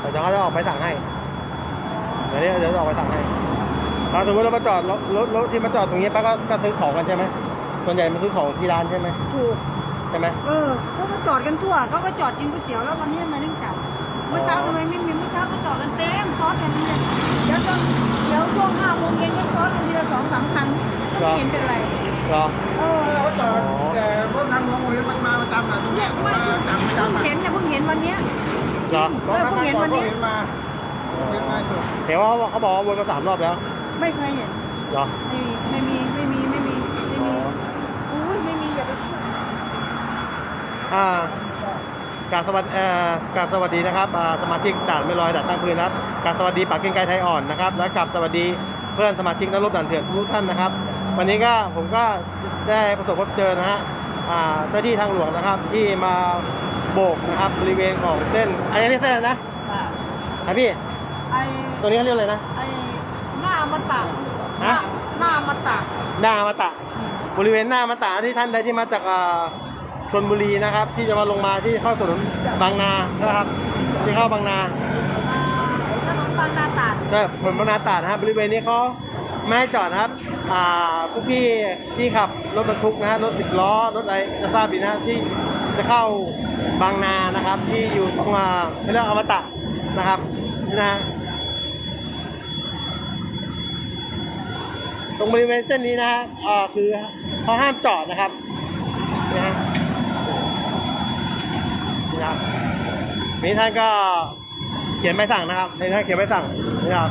เดี๋ยวเขาจะออกไปสั่งให้เดี๋ยวนี้เดี๋ยวจะออกไปสั่งให้ถ้าสมมติเรามาจอดรถรถรถที่มาจอดตรงนี้ป้าก็ก็ซื้อของกันใช่ไหมส่วนใหญ่มาซื้อของที่ร้านใช่ไหมถูกใช่ไหมเออเขาก็จอดกันทั่วเขาก็จอดกินก๋วยเตี๋ยวแล้ววันนี้ทำไมต้องจับเมื่อเช้าทำไมไม่มีเมื่อเช้าก็จอดกันเต็มซ้อนกันเนี่ยเดี๋ยวตอนเดี๋ยวช่วงห้าโมงเย็นก็ซ้อนกันทีละสองสามคันก็ไม่เห็นเป็นไรเหรอเออเราจอดแต่รถทางหลวงมันมาประจำอะตรงเนี่เนี้ยยไม่มาเพิ่งจำประจำอะเห็นเนี่ยเพิ่งเห็นวันเนี้ย เหรอสองสามวันก่อนก็เห็นมาเห็นมาจบเห็นว่าเขาบอกว่าวนมาสามรอบแล้วไม่เคยเห็นเหรอไม่มีไม่มีไม่มีไม่มีไม่อ๋มีออุ้ยไม่มีอย่าไปเชื่ออ่ากราบสวัสดีเอ่อกราบสวัสดีนะครับอ่าสมาชิกด่านไม่ลอยด่านตั้งพื้นนะครับกราบสวัสดีปากกิ้งไกรไทยอ่อนนะครับและกราบสวัสดีเพื่อนสมาชิกนักรบด่านเถื่อนทุกท่านนะครับ วันนี้ก็ผมก็ได้ประสบพบเจอนะฮะอ่าเจ้าที่ทางหลวงนะครับ ที่มา โบกนะครับบริเวณของเส้นอันนี้เส้นอะไรนะอะครับพี่ไอ้ตัวนี้เขาเรียกอะไรนะ ไอ้หน้ามาตากฮะ หน้ามาตากหน้ามาตะ บริเวณหน้ามาตราที่ท่านใดที่มาจากอ่าชนบุรีนะครับ ที่จะมาลงมาที่เข้าถนนบางนานะครับ ที่เข้าบางนาอ่าถนนบางนาตราดก็ถนนบางนาตราดนะครับบริเวณนี้เขาไม่ให้จอดนะครับอ่าพวกพี่ที่ขับรถบรรทุกนะฮะรถสิบล้อรถอะไรจะทราบดีนะที่จะเข้า บางนานะครับ ที่อยู่ตรงอ่าเรื่องอมตะนะครับนี่นะตรงบริเวณเส้นนี้นะฮะอ่าคือเขาห้ามจอดนะครับนะฮะนี่นะครับนี่ท่านก็เขียนใบสั่งนะครับนี่ท่านเขียนใบสั่งนะครับ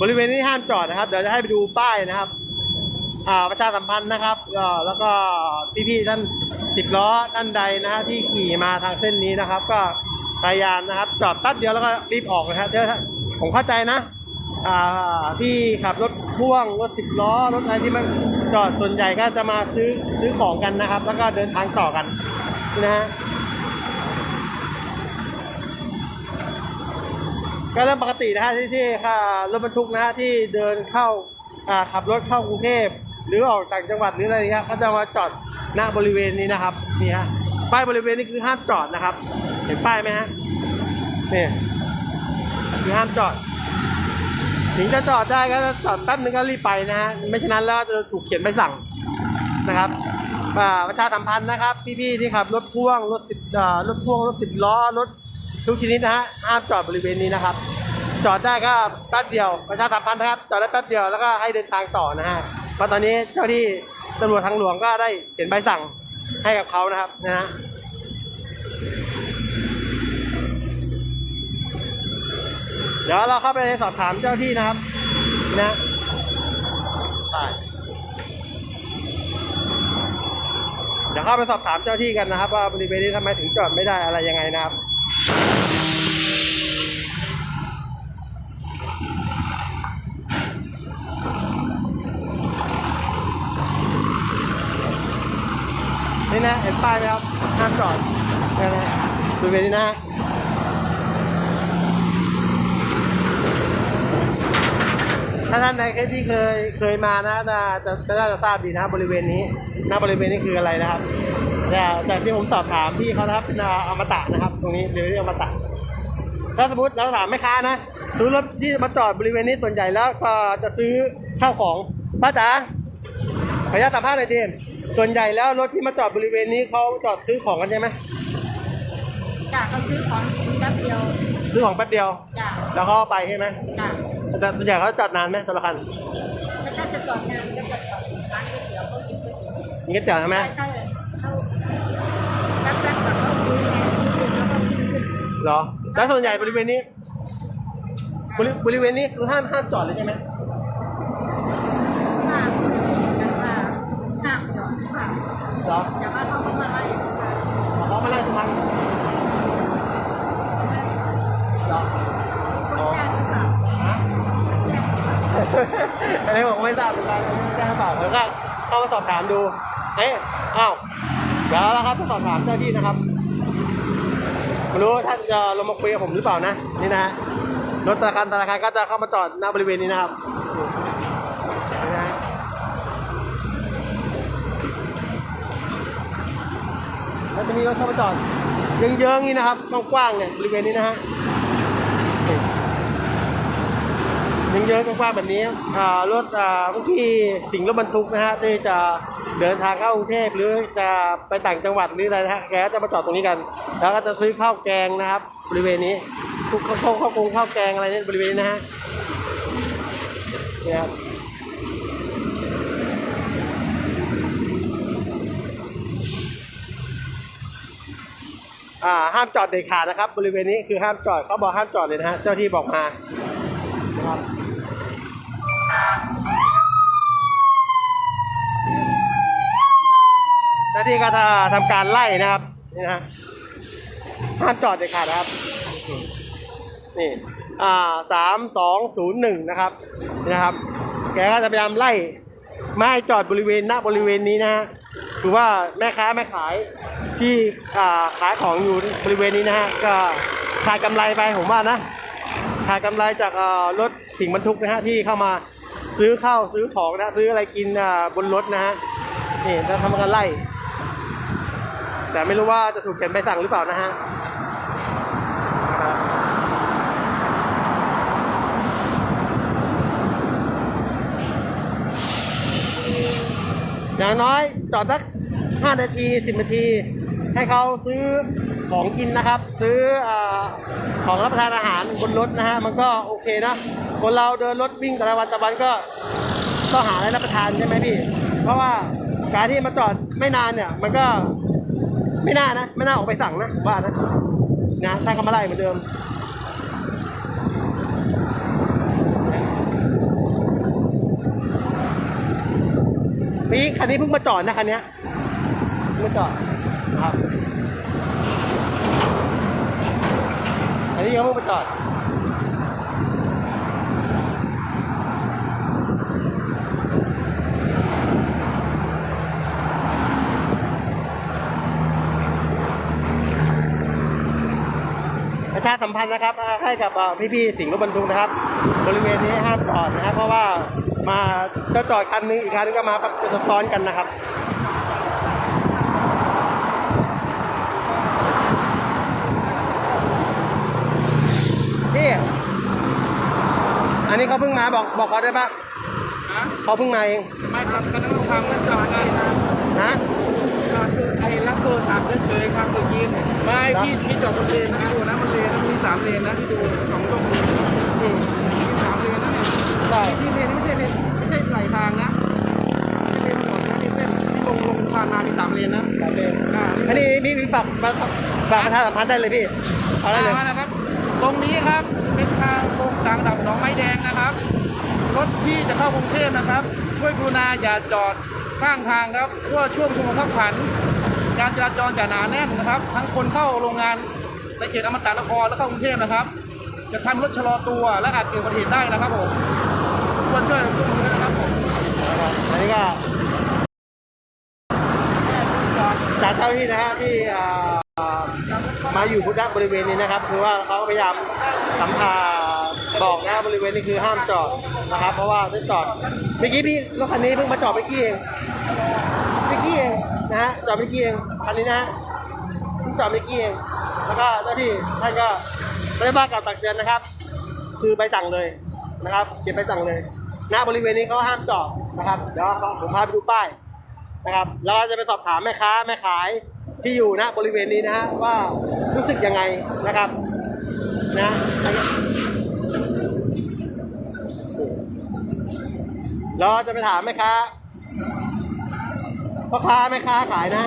บริเวณนี้ห้ามจอดนะครับ เดี๋ยวจะให้ไปดูป้ายนะครับ ประชาสัมพันธ์นะครับก็แล้วก็พี่ๆท่านสิบล้อท่านใดนะฮะที่ขี่มาทางเส้นนี้นะครับ ก็พยายามนะครับจอดแป๊บเดียวแล้วก็รีบออกนะครับเดี๋ยวผมเข้าใจนะอาที่ขับรถพ่วงรถสิบล้อรถอะไรที่มันจอดส่วนใหญ่ก็จะมาซื้อซื้อของกันนะครับ แล้วก็เดินทางต่อกันนะฮะก็เรื่องปกตินะฮะที่ที่ค่ะรถบรรทุกนะฮะที่เดินเข้าอาขับรถเข้ากรุงเทพ หรือออกต่างจังหวัดหรืออะไรเงี้ยเขาจะมาจอดหน้าบริเวณนี้นะครับนี่ฮะป้ายบริเวณนี้คือห้ามจอดนะครับ เห็นป้ายไหมฮะนี่คือห้ามจอดถึงจะจอดได้ก็จอดแป๊บนึงก็รีบไปนะฮะไม่ฉะนั้นแล้วจะถูกเขียนใบสั่งนะครับประชาสัมพันธ์นะครับ พี่ๆที่ขับรถพ่วงรถสิบรถพ่วงรถสิบล้อรถทุกชนิดนะฮะห้ามจอดบริเวณนี้นะครับ จอดได้ก็แป๊บเดียวประชาสัมพันธ์นะครับ จอดได้แป๊บเดียวแล้วก็ให้เดินทางต่อนะฮะ เพราะตอนนี้เจ้าที่ตำรวจทางหลวงก็ได้เขียนใบสั่งให้กับเขานะครับนะฮะเดี๋ยวเราเข้าไปสอบถามเจ้าที่นะครับ นะไปเดี๋ยวเข้าไปสอบถามเจ้าที่กันนะครับ ว่าบริเวณนี้ทำไมถึงจอดไม่ได้อะไรยังไงนะครับ นี่นะเห็นป้ายไหมครับห้ามจอดนี่นะบริเวณนี้นะถ้าท่านใดที่เคยเคยมานะจะจะจะน่าจะทราบดีนะบริเวณนี้หน้าบริเวณนี้คืออะไรนะครับแต่แต่ที่ผมสอบถามพี่เขานะครับเป็นอมตะนะครับ ตรงนี้เรียกว่าอมตะถ้าสมมติเราถามแม่ค้านะซื้อรถที่มาจอดบริเวณนี้ส่วนใหญ่แล้วก็จะซื้อข้าวของป้าจ๋าขออนุญาตสัมภาษณ์หน่อยดิ ส่วนใหญ่แล้วรถที่มาจอดบริเวณนี้เขาจอดซื้อของกันใช่ไหมจ้ะเขาซื้อของกินแป๊บเดียวซื้อของแป๊บเดียว จ้ะแล้วเขาเอาไปใช่ไหมจ้ะแต่ส่วนใหญ่เขาจอดนานไหมแต่ละคันถ้าจะจอดงานก็จะจอดร้านก๋วยเตี๋ยวเขากินก๋วยเตี๋ยวมีกระจอดใช่ไหมใช่ใช่เขาแป๊บแป๊บแบบเขาคุยไงคุยแล้วก็กินขึ้นเหรอแล้วส่วนใหญ่บริเวณนี้ บริบริเวณนี้คือห้ามห้ามจอดเลยใช่ไหม ห้ามแต่ว่าห้ามจอดห้าม เหรอแต่ว่าเขาไม่มาไล่เขามาไล่ทุกครั้งเหรอคนแจ้งหรือเปล่าฮะอันนี้ผมไม่ทราบเหมือนกันแจ้งหรือเปล่าแล้วก็เข้ามาสอบถามดู เอ๊ะอ้าวเดี๋ยวแล้วครับต้องสอบถามเจ้าที่นะครับไม่รู้ท่านจะลงมาคุยกับผมหรือเปล่านะ นี่นะฮะรถธนาคารธนาคารก็จะเข้ามาจอดหน้าบริเวณนี้นะครับนี่นะฮะ จะมีรถเข้ามาจอดเยื้องๆนี่นะครับกว้างๆเนี่ยบริเวณนี้นะฮะเยองๆกว้างๆแบบนี้รถอ่าพวกที่สิ่งรถบรรทุกนะฮะที่จะเดินทางเข้ากรุงเทพหรือจะไปต่างจังหวัดหรืออะไรนะฮะแกจะมาจอดตรงนี้กัน แล้วก็จะซื้อข้าวแกงนะครับ บริเวณนี้ทุกข้าวข้าวข้าวกงข้าวแกงอะไรเนี่ยบริเวณนี้นะฮะเนี่ยครับ อ่าห้ามจอดเด็ดขาดนะครับ บริเวณนี้คือห้ามจอดเขาบอกห้ามจอดเลยนะฮะเจ้าที่บอกมานะครับเจ้าที่ก็จะทำการไล่นะครับนี่นะห้ามจอดเด็ดขาดนะครับนี่อ่าสามสองศูนย์หนึ่งนะครับนี่นะครับ แกก็จะพยายามไล่ไม่ให้จอดบริเวณหน้าบริเวณนี้นะฮะคือว่าแม่ค้าแม่ขายที่ขายของอยู่บริเวณนี้นะฮะก็ขาดกำไรไปผมว่านะขาดกำไรจากรถสิ่งบรรทุกนะฮะที่เข้ามาซื้อข้าวซื้อของนะซื้ออะไรกินบนรถนะฮะนี่จะทำการไล่ แต่ไม่รู้ว่าจะถูกเขียนใบสั่งหรือเปล่านะฮะอย่างน้อยจอดสักห้านาทีสิบนาที ให้เขาซื้อของกินนะครับ ซื้ออของรับประทานอาหารบนรถนะฮะมันก็โอเคนะคนเราเดินรถวิ่งแต่ละวันแต่ละวันก็ต้องหาอะไรรับประทานใช่ไหมพี่ เพราะว่าการที่มาจอดไม่นานเนี่ย มันก็ไม่น่านะไม่น่าออกไปสั่งนะว่านะนะถ้าเขามาไล่เหมือนเดิมนี่คันนี้เพิ่งมาจอดนะคันนี้เพิ่งมาจอด ครับอันนี้ยังเพิ่งมาจอดประชาสัมพันธ์นะครับให้กับอ่พี่ๆสิ่งรถบรรทุกนะครับ บริเวณนี้ห้ามจอดนะครับเพราะว่ามาจะจอดคันนึงอีกคันนึงก็มาประกบซ้อนกันนะครับ พี่ อันนี้เขาเพิ่งมาบอกบอกเขาได้ปะฮะเขาเพิ่งมาเอง ไม่ครับก็ต้องทำนั่นจอดได้นะนะจอดคือไอ้รับโทรศัพท์เฉยๆครับเมื่อกี้เนี่ยไม่ที่ที่จอดบนเลนนะดูนะมันเลนนะมีสามเลนนะที่ดูสองตรงนี้อืมมีสามเลนนะเนี่ยใช่ที่เลนไม่ใช่เลนไม่ใช่ไหลทางนะไม่ใช่เลนถนนนะนี่เส้นที่ลงลงผ่านมามีสามเลนนะสามเลนอ่าอันนี้พี่พี่ฝากฝากฝากประชาสัมพันธ์ได้เลยพี่เอาได้เลยมานะครับ ตรงนี้ครับเป็นทางโค้งต่างระดับหนองไม้แดงนะครับ รถที่จะเข้ากรุงเทพนะครับ ช่วยกรุณาอย่าจอดข้างทางครับเพราะว่าช่วงชุมชนขับขัน การจราจรจะหนาแน่นนะครับ ทั้งคนเข้าโรงงานในเขตอมตะนครและเข้ากรุงเทพนะครับ จะทำรถชะลอตัวและอาจเกิดอุบัติเหตุได้นะครับผมควรช่วยร่วมมือด้วยนะครับผมอันนี้ก็จากเจ้าหน้าที่นะฮะที่อ่า มาอยู่พุทธบริเวณนี้นะครับ คือว่าเขาพยายามสัมภาบอกนะบริเวณนี้คือห้ามจอดนะครับ เพราะว่าถ้าจอดเมื่อกี้พี่รถคันนี้เพิ่งมาจอดเมื่อกี้เองเมื่อกี้เองนะฮะจอดเมื่อกี้เองคันนี้นะฮะเพิ่งจอดเมื่อกี้เองแล้วก็เจ้าที่ท่านก็ไม่ได้ว่ากล่าวตักเตือนนะครับ คือใบสั่งเลยนะครับเก็บใบสั่งเลยณบริเวณนี้เขาห้ามจอดนะครับเดี๋ยวผมพาไปดูป้ายนะครับแล้วจะไปสอบถามแม่ค้าแม่ขาย ที่อยู่ณบริเวณนี้นะฮะว่ารู้สึกยังไงนะครับนะเราจะไปถามแม่ค้าพ่อค้าแม่ค้าขายนะ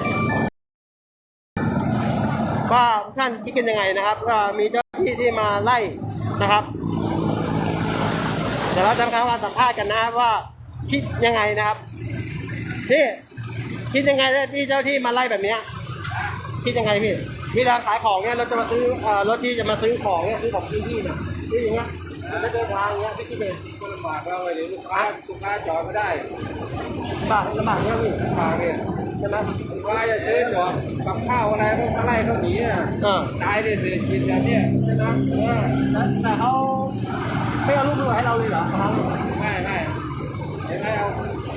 ว่าท่านคิดกันยังไงนะครับก็มีเจ้าที่ที่มาไล่นะครับเดี๋ยวเราจะทำการสัมภาษณ์กันนะครับว่าคิดยังไงนะครับพี่คิดยังไงที่เจ้าที่มาไล่แบบเนี้ย คิดยังไงพี่มีร้านขายของเนี่ยเราจะมาซื้อเอ่อรถที่จะมาซื้อของเนี่ยซื้อของที่พี่เนี่ยซื้ออย่างเงี้ยจะเดินทางอย่างเงี้ยพี่คิดเองก็ลำบากเราเลยเดี๋ยวลูกค้าลูกค้าจอดไม่ได้ลำบากลำบากเนี่ยพี่ลำบากเนี่ยใช่ไหมลูกค้าจะซื้อจอดกับข้าวอะไรพวกมาไล่เขาหนีอะอ่าตายเลยเศรษฐกิจแบบเนี้ยใช่ไหมเออแล้วแต่เขาไม่เอาลูกมือให้เราเลยเหรอครับไม่ไม่เห็นไหมเอา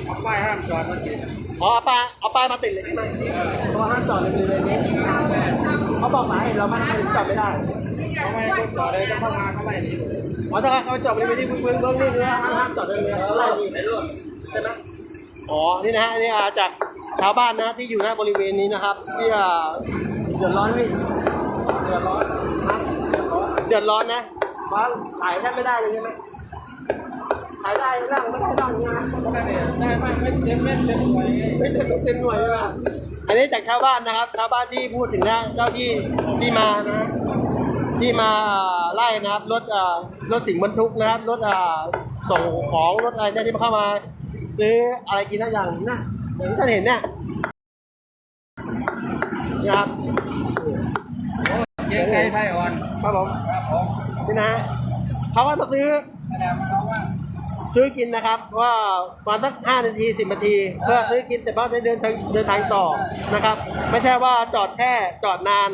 เอาป้ายห้ามจอดมาติด อ๋อเอาป้ายเอาป้ายมาติดเลยใช่ไหมเพราะว่าห้ามจอดในบริเวณนี้เขาบอกหมายเราไม่ให้จอดไม่ได้เขาไม่ให้รถจอดเลยต้องเข้ามาเข้าไปนี่อ๋อถ้าเขาจอดบริเวณนี้เบื้องเบื้องนี่คือห้ามห้ามจอดเลยไล่ดีไหนรู้ใช่ไหมอ๋อ นี่นะฮะนี่อ่าจากชาวบ้านนะที่อยู่หน้าบริเวณนี้นะครับที่อ่าเดือดร้อนพี่เดือดร้อนครับเดือดร้อนนะเพราะขายแทบไม่ได้เลยใช่ไหม ขายได้ร่างไม่ได้ร่างงานก็ได้เนี่ยได้มากไม่เต็มเม็ดเต็มหน่วยไม่เต็มเต็มหน่วยเลยอะอันนี้จากชาวบ้านนะครับ ชาวบ้านที่พูดถึงนะเจ้าที่ที่มานะที่มาไล่นะครับรถอ่ารถสิงห์บรรทุกนะครับรถอ่าส่งของรถอะไรเนี่ยที่มาเข้ามา ซื้ออะไรกินนะอย่างนี้นะอย่างที่ท่านเห็นเนี่ยนะครับเกียงไก่ไทยอ่อนครับผมครับผมนี่นะฮะเขาก็มาซื้อ ซื้อกินนะครับว่าประมาณสักห้านาทีสิบนาที เพื่อซื้อกินเสร็จแล้วจะเดินทางเดินทางต่อนะครับ ไม่ใช่ว่าจอดแช่จอดนาน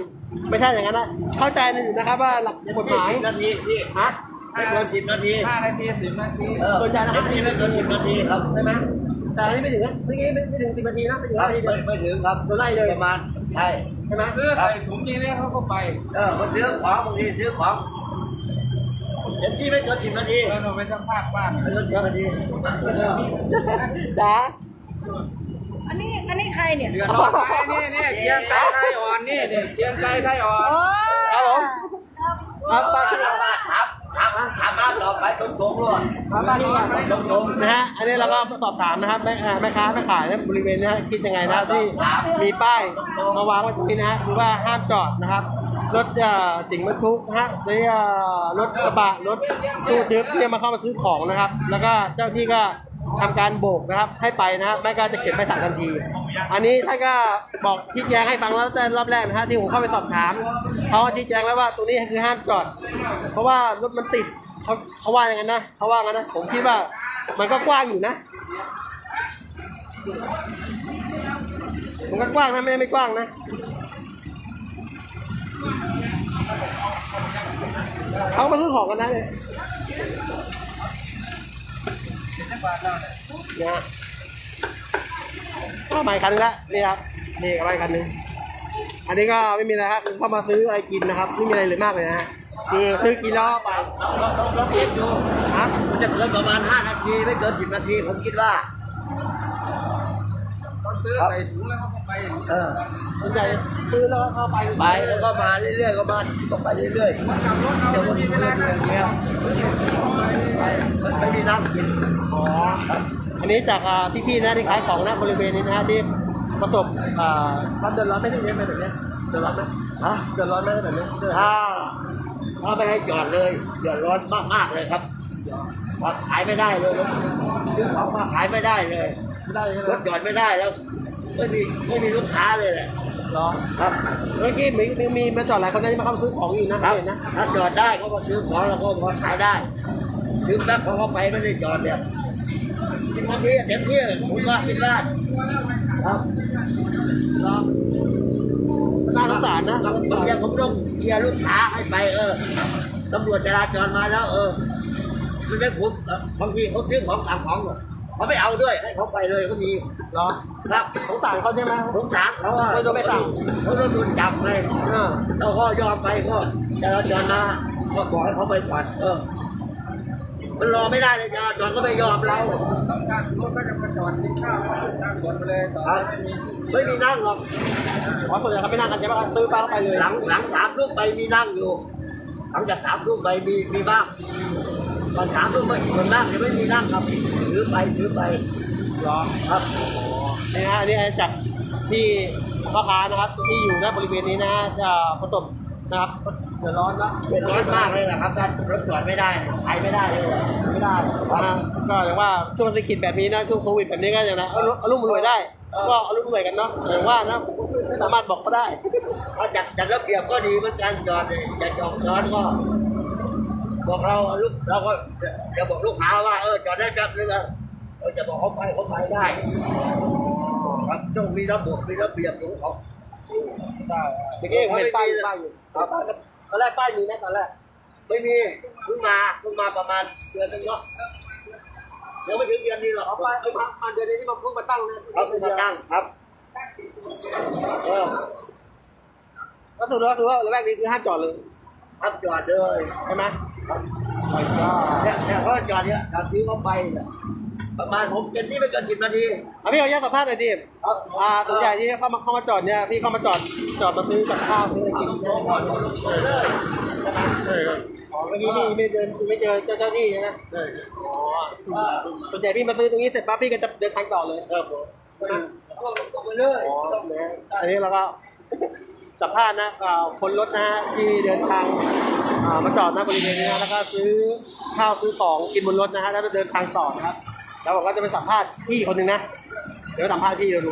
ไม่ใช่อย่างนั้นนะเข้าใจหนึ่งนะครับว่าหลักกฎหมายสิบนาทีพี่ฮะไม่เกินสิบนาทีห้านาทีสิบนาทีเออส่วนใหญ่นะเต็มที่ไม่เกินสิบนาทีครับใช่ไหมแต่อันนี้ไม่ถึงนะเมื่อกี้ไม่ไม่ถึงสิบนาทีนะไม่ถึงครันาบทีเดีไม่ยวไม่ถึงครับโดนไล่เลยประมาณใช่ใช่ไหมซื้อใส่ถุงนี้เนี่ยเขาก็ไปเออมาซื้อของบางทีซื้อของ เต็มที่ไม่เกินสิบนาทีแล้วเราไปสัมภาษณ์บ้านไม่เกินสิบนาทีเออจ๋าอันนี้อันนี้ใครเนี่ยเดือดร้อนไหมนี่นี่เกียงไก่ไทยอ่อนนี่นี่เกียงไก่ไทยอ่อนโอ้ครับผมครับป้าถาที่มว่า ถามถามถามมาต่อไปตรงตรงๆด้วยครับป้าที่ตรงตรงนะฮะ อันนี้เราก็สอบถามนะครับแม่อ่าแม่ค้าแม่ขายนะบริเวณนี้ฮะคิดยังไงนะครับที่มีป้ายมาวางไว้ตรงนี้นะฮะคือว่าห้ามจอดนะครับ รถอ่าสิ่งบรรทุกนะฮะหรืออ่ารถกระบะรถตู้ทึบที่จะมาเข้ามาซื้อของนะครับ แล้วก็เจ้าที่ก็ ทำการโบกนะครับ ให้ไปนะครับไม่ก็จะเก็บไปสั่งทันที อันนี้ท่านก็บอกชี้แจงให้ฟังแล้วแต่รอบแรกนะฮะที่ผมเข้าไปสอบถามเขาชี้แจงแล้วว่าตรงนี้คือห้ามจอด เพราะว่ารถมันติดเขาเขาว่าอย่างนั้นนะเขาว่างั้นนะผมคิดว่ามันก็กว้างอยู่นะมันก็กว้างนะไม่ไม่กว้างนะเขามาซื้อของกันนะเนี่ย นี่ยฮะก็ใหม่คันนึงละนี่ครับนี่ก็ใหม่คันนึงอันนี้ก็ไม่มีอะไรครับคือเข้ามาซื้ออะไรกินนะครับไม่มีอะไรเลยมากเลยนะฮะคือซื้อกินแล้วเอาไปเราเราเราเก็บดูฮะมันจะเกินประมาณห้านาทีไม่เกินสิบนาทีผมคิดว่าเขาซื้อใส่ถุงแล้วเขาก็ไปเออส่วนใหญ่ซื้อแล้วก็เอาไปไปแล้วก็มาเรื่อยๆก็มาก็ไปเรื่อยๆขับรถเอาเดี๋ยวไม่วันมีนี้เวไม่ลาได้นั่งเงี้ยไม่มีน้ำกิน อ๋ออันนี้จากอ่าพี่ๆนะที่ขายของหน้าบริเวณนี้นะฮะที่ประสบอ่าความเดือดร้อนไม่ได้เยอะไหมแบบเนี้ยเดือดร้อนไหมฮะเดือดร้อนไหมแบบเนี้ยเดือดร้อนถ้าถ้าไม่ให้จอดเลยเดือดร้อนมากๆเลยครับว่าขายไม่ได้เลยซื้อของมาขายไม่ได้เลยไม่ได้ใช่ไหมรถจอดไม่ได้แล้วไม่มีไม่มีลูกค้าเลยแหละเหรอครับเมื่อกี้มีมีมีมาจอดหลายคนนะที่มาเข้ามาซื้อของอยู่นะครับเห็นนะถ้าจอดได้เขาก็ซื้อของแล้วก็พอขายได้ ซื้อแป๊บเขาก็ไปไม่ได้จอดเนี่ยสิบนาทีเต็มที่ผมว่าคิดว่าครับเหรอน่าสงสารนะบางบางอย่างผมต้องเคลียร์ลูกค้าให้ไปเออตำรวจจราจรมาแล้วเออมันไม่ผมเอ่อบางทีเขาซื้อของสั่งของเหรอเขาไม่เอาด้วยให้เขาไปเลยก็มีเหรอครับสงสารเขาใช่ไหมสงสารเขาว่าไม่โดนไม่สั่งเขาโดนโดนจับเลยอ่าเราก็ยอมไปก็จราจรมาก็บอกให้เขาไปก่อนเออ มันรอไม่ได้เลยจราจรก็ไม่ยอมเราต้องการรถก็จะมาจอดกินข้าวแล้วก็นั่งบนไปเลยต่อครับไม่มีไม่มีนั่งหรอกอ๋อส่วนใหญ่เขาไม่นั่งกันใช่ไหมซื้อป้าเข้าไปเลยหลังหลังสามทุ่มไปมีนั่งอยู่ หลังจากสามทุ่มไปมีมีบ้างตอนสามทุ่มไม่ส่วนมากจะไม่มีนั่งครับถือไปถือไปเหรอครับนี่ฮะอันนี้จากที่พ่อค้านะครับที่อยู่หน้าบริเวณนี้นะฮะจะประสบนะครับเดือดร้อนแล้วเดือดร้อนมากเลยนะครับถ้ารถจอดไม่ได้ไปไม่ได้เลยไม่ได้นะฮะก็อย่างว่าช่วงเศรษฐกิจแบบนี้นะช่วงโควิดแบบนี้ก็อย่างนะเอารุ่เอารุ่มรวยได้ก็เอารุ่มรวยกันเนาะอย่างว่านะผมก็ไม่สามารถบอกก็ได้ถ้าจัดจัดระเบียบก็ดีเหมือนกันจอดเนี่ยจะจอดจอดก็ บอกเราลูกเราก็จะจะบอกลูกค้าว่าเออจอดได้แป๊บนึงอะเราจะบอกเขาไปเขาไปได้ครับต้องมีระบบมีระเบียบของเขาได้เมื่อกี้ผมเห็นป้ายอยู่ป้ายอยู่ป้าย ตอนแรกป้ายมีนะตอนแรก ไม่มีเพิ่งมาเพิ่งมาประมาณเดือนนึงเนาะเหรอเพิ่งมาประมาณเดือนนึงเนาะเหรอไม่มีเพิ่งมาเพิ่งมาเพิ่งมายังไม่ถึงเดือนนี้หรอกเอาไปเอามามาเดือนนี้ที่มาเพิ่งมาตั้งนะครับมาตั้งครับเออก็ถือว่าถือว่าระแวกนี้คือห้ามจอดเลยครับจอดเลยใช่ไหมเนี่ยเนี่ยเขาจอดเนี่ยจอดซื้อเขาไปเนี่ย ประมาณผมเกินที่ไม่เกินสิบนาทีเอาพี่เอาแยกสัมภาษณ์หน่อยดิอ่าสนใจที่เข้ามาเข้ามาจอดเนี่ยพี่เข้ามาจอดจอดมาซื้อกับข้าวซื้ออะไรกินลงก่อนลงเลยเอออ๋อเมื่อกี้นี่ไม่เดินไม่เจอเจ้าเจ้าที่ใช่ไหมเลยอ๋อส่วนใหญ่พี่มาซื้อตรงนี้เสร็จปั๊บพี่ก็จะเดินทางต่อเลยเออผมก็ลงไปเลยอ๋อนะอันนี้เราก็สัมภาษณ์นะอ่าคนรถนะฮะที่เดินทางอ่ามาจอดหน้าบริเวณนี้นะแล้วก็ซื้อข้าวซื้อของกินบนรถนะฮะแล้วก็เดินทางต่อนะครับ แล้วบอกว่าจะไปสัมภาษณ์พี่คนหนึ่งนะ เดี๋ยวสัมภาษณ์พี่เดี๋ยวดู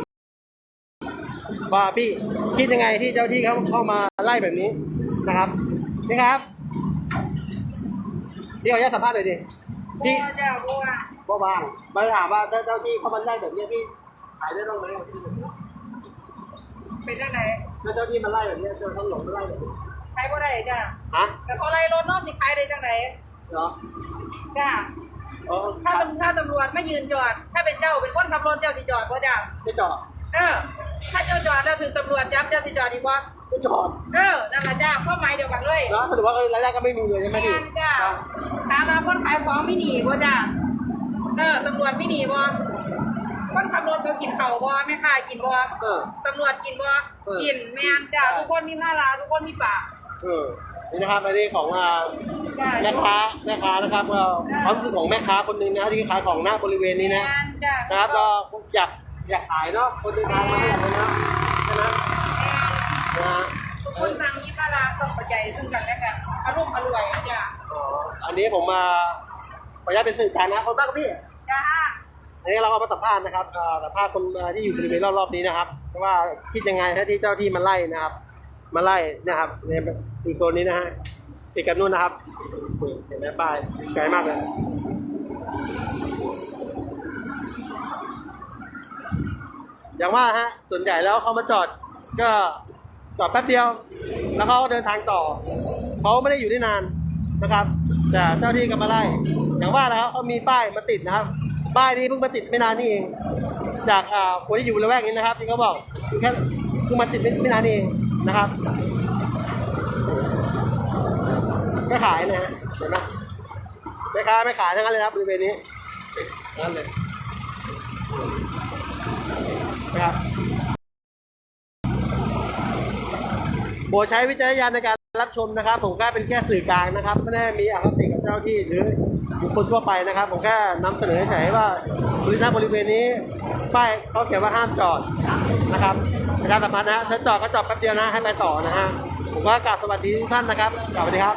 ว่าพี่คิดยังไงที่เจ้าที่เขาเข้ามาไล่แบบนี้นะครับนี่ครับพี่ขออนุญาตสัมภาษณ์หน่อยดิพี่จ้าบัวบ่บ้างมาถามว่าถ้าเจ้าที่เขามาไล่แบบนี้พี่ขายได้บ้างไหมเป็นจังไหนถ้าเจ้าที่มาไล่แบบนี้เจอเขาหลงมาไล่แบบนี้ใครบ่ได้จ้าฮะแต่เขาไล่รถนอกสิขายได้จังไหนเหรอจ้า อ๋อถ้าตำถ้าตำรวจไม่ยืนจอด ถ้าเป็นเจ้าเป็นคนขับรถเจ้าสิจอดบ่จ้าไม่จอดเออ ถ้าเจ้าจอดแล้วถึงตำรวจจับเจ้าสิจอดดีกว่าไม่จอดเออนั่นแหละจ้าข้อหมายเดียวกันเลยแล้วสรุปว่ารายได้ก็ไม่มีเลยใช่ไหมไม่พี่งั้นจ้าถามมาคนขายของไม่หนีบ่จ้าเออตำรวจไม่หนีบ่คนขับรถเขากินเข่าวบ่แม่ค้ากินบ่เออ ตำรวจกินบ่เออ กินแม่นจ้าทุกคนมีภาระทุกคนมีปากเออ นี่นะครับอันนี้ของอ่าจ้าแม่ค้าแม่ค้านะครับก็ความรู้สึกของแม่ค้าคนหนึ่งนะที่ขายของหน้าบริเวณนี้นะแม่นจ้านะครับก็อยากอยากขายเนาะคนเดินทางมาไม่อยากเลยนะใช่ไหมนะฮะทุกคนต่างมีภาระต้องเข้าใจซึ่งกันและกันอารมณ์อร่วยจ้าอ๋ออันนี้ผมมาขออนุญาตเป็นสื่อกลารนะคนบ้างครับพี่จ้าอันนี้เราก็มาสัมภาษณ์นะครับเอ่อสัมภาษณ์คนเอ่อที่อยู่บริเวณรอบๆนี้นะครับว่าคิดยังไงถ้าที่เจ้าที่มาไล่นะครับ มาไล่นะครับในโซนนี้นะฮะติดกันนู่นนะครับเห็นไหมป้ายไกลมากเลยอย่างว่าฮะส่วนใหญ่แล้วเขามาจอดก็จอดแป๊บเดียว แล้วเขาเดินทางต่อเขาไม่ได้อยู่ได้นานนะครับแต่เจ้าที่ก็มาไล่อย่างว่าแล้วเขามีป้ายมาติดนะครับ ป้ายนี้เพิ่งมาติดไม่นานนี่เอง จากคนที่อยู่ละแวกนี้นะครับที่เขาบอกแค่เพิ่งมาติดไม่ไม่นานนี่เอง นะครับก็ขายนะฮะเห็นไหมไม่ขายไม่ขายทั้งนั้นเลยครับบริเวณนี้นั่นเลยนะครับโปรดใช้วิจารณญาณในการรับชมนะครับ ผมก็เป็นแค่สื่อกลางนะครับ ไม่ได้มีอคติกับเจ้าที่หรือบุคคลทั่วไปนะครับ ผมแค่นำเสนอเฉยๆว่าบริเวณบริเวณนี้ป้ายเขาเขียนว่าห้ามจอดนะครับ ประชาสัมพันธ์นะฮะถ้าจอดก็จอดแป๊บเดียวนะ ให้ไปต่อนะฮะ ผมก็กราบสวัสดีทุกท่านนะครับสวัสดีครับ